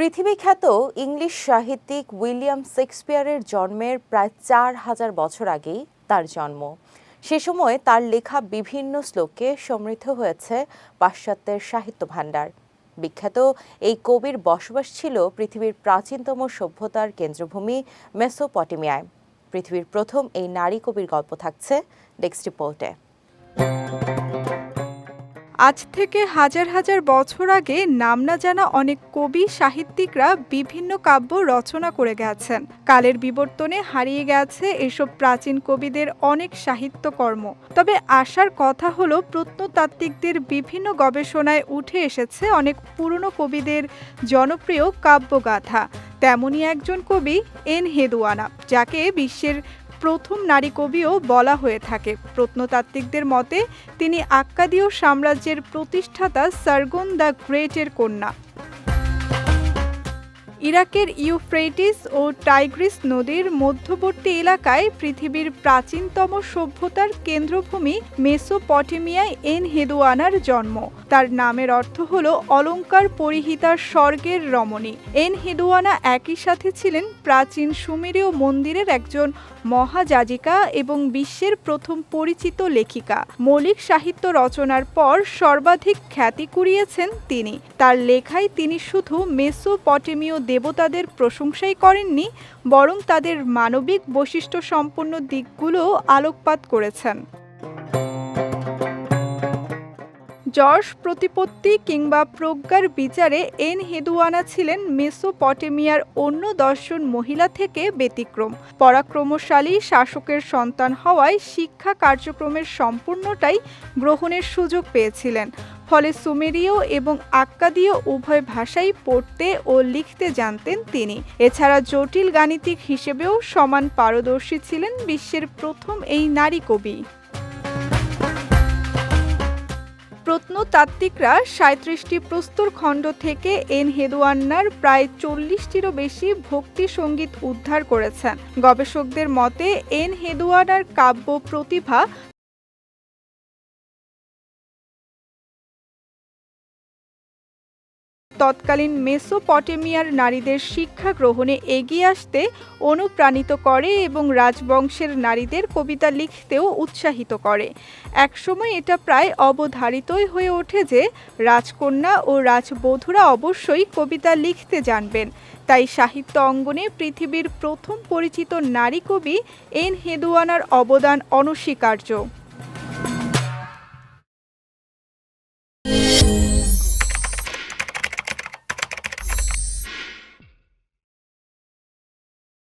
পৃথিবী খ্যাত ইংলিশ সাহিত্যিক উইলিয়াম শেক্সপিয়ারের জন্মের প্রায় চার হাজার বছর আগেই তার জন্ম। সে সময় তার লেখা বিভিন্ন শ্লোকে সমৃদ্ধ হয়েছে পাশ্চাত্যের সাহিত্য ভাণ্ডার। বিখ্যাত এই কবির বসবাস ছিল পৃথিবীর প্রাচীনতম সভ্যতার কেন্দ্রভূমি মেসোপটেমিয়ায়। পৃথিবীর প্রথম এই নারী কবির গল্প থাকছে ডেস্ক রিপোর্টে। আজ থেকে হাজার হাজার বছর আগে নাম না জানা অনেক কবি, সাহিত্যিকরা বিভিন্ন কাব্য রচনা করে গেছেন। কালের বিবর্তনে হারিয়ে গেছে এসব প্রাচীন কবিদের অনেক সাহিত্যকর্ম। তবে আসার কথা হলো, প্রত্নতাত্ত্বিকদের বিভিন্ন গবেষণায় উঠে এসেছে অনেক পুরনো কবিদের জনপ্রিয় কাব্যগাথা। তেমনই একজন কবি, এন হেদুয়ানা, যাকে বিশ্বের প্রথম নারী কবিও বলা হয়ে থাকে। প্রত্নতাত্ত্বিকদের মতে, তিনি আক্কাদীয় সাম্রাজ্যের প্রতিষ্ঠাতা সার্গন দ্য গ্রেটের কন্যা। ইরাকের ইউফ্রেটিস ও টাইগ্রিস নদীর মধ্যবর্তী এলাকায় পৃথিবীর প্রাচীনতম সভ্যতার কেন্দ্রভূমি মেসোপটেমিয়ায় এন হেদুয়ানার জন্ম। তার নামের অর্থ হল অলঙ্কার পরিহিতার স্বর্গের রমণী। এন হেদুয়ানা একই সাথে ছিলেন প্রাচীন সুমেরীয় মন্দিরের একজন মহাযাজিকা এবং বিশ্বের প্রথম পরিচিত লেখিকা। মৌলিক সাহিত্য রচনার পর সর্বাধিক খ্যাতি কুড়িয়েছেন তিনি। তার লেখায় তিনি শুধু মেসোপটেমীয় দেবতাদের প্রশংসাই করেননি, বরং তাদের মানবিক বৈশিষ্ট্য সম্পন্ন দিকগুলো আলোকপাত করেছেন। যশ প্রতিপত্তি কিংবা প্রজ্ঞার বিচারে এন হেদুয়ানা ছিলেন মেসোপটেমিয়ার অন্য দশজন মহিলা থেকে ব্যতিক্রম। পরাক্রমশালী শাসকের সন্তান হওয়ায় শিক্ষা কার্যক্রমের সম্পূর্ণটাই গ্রহণের সুযোগ পেয়েছিলেন। ফলে সুমেরীয় এবং আক্কাদীয় উভয় ভাষাই পড়তে ও লিখতে জানতেন তিনি। এছাড়া জটিল গাণিতিক হিসেবেও সমান পারদর্শী ছিলেন বিশ্বের প্রথম এই নারী কবি। প্রত্নতাত্ত্বিকরা সাঁত্রিশটি প্রস্তর খণ্ড থেকে এন হেদুয়ান্নার প্রায় চল্লিশটিরও বেশি ভক্তি সংগীত উদ্ধার করেছেন। গবেষকদের মতে, এন হেদুয়ানার কাব্য প্রতিভা তৎকালীন মেসোপটেমিয়ার নারীদের শিক্ষা গ্রহণে এগিয়ে আসতে অনুপ্রাণিত করে এবং রাজবংশের নারীদের কবিতা লিখতেও উৎসাহিত করে। একসময় এটা প্রায় অবধারিতই হয়ে ওঠে যে রাজকন্যা ও রাজবধূরা অবশ্যই কবিতা লিখতে জানবেন। তাই সাহিত্য অঙ্গনে পৃথিবীর প্রথম পরিচিত নারী কবি এন হেদুয়ানার অবদান অনস্বীকার্য।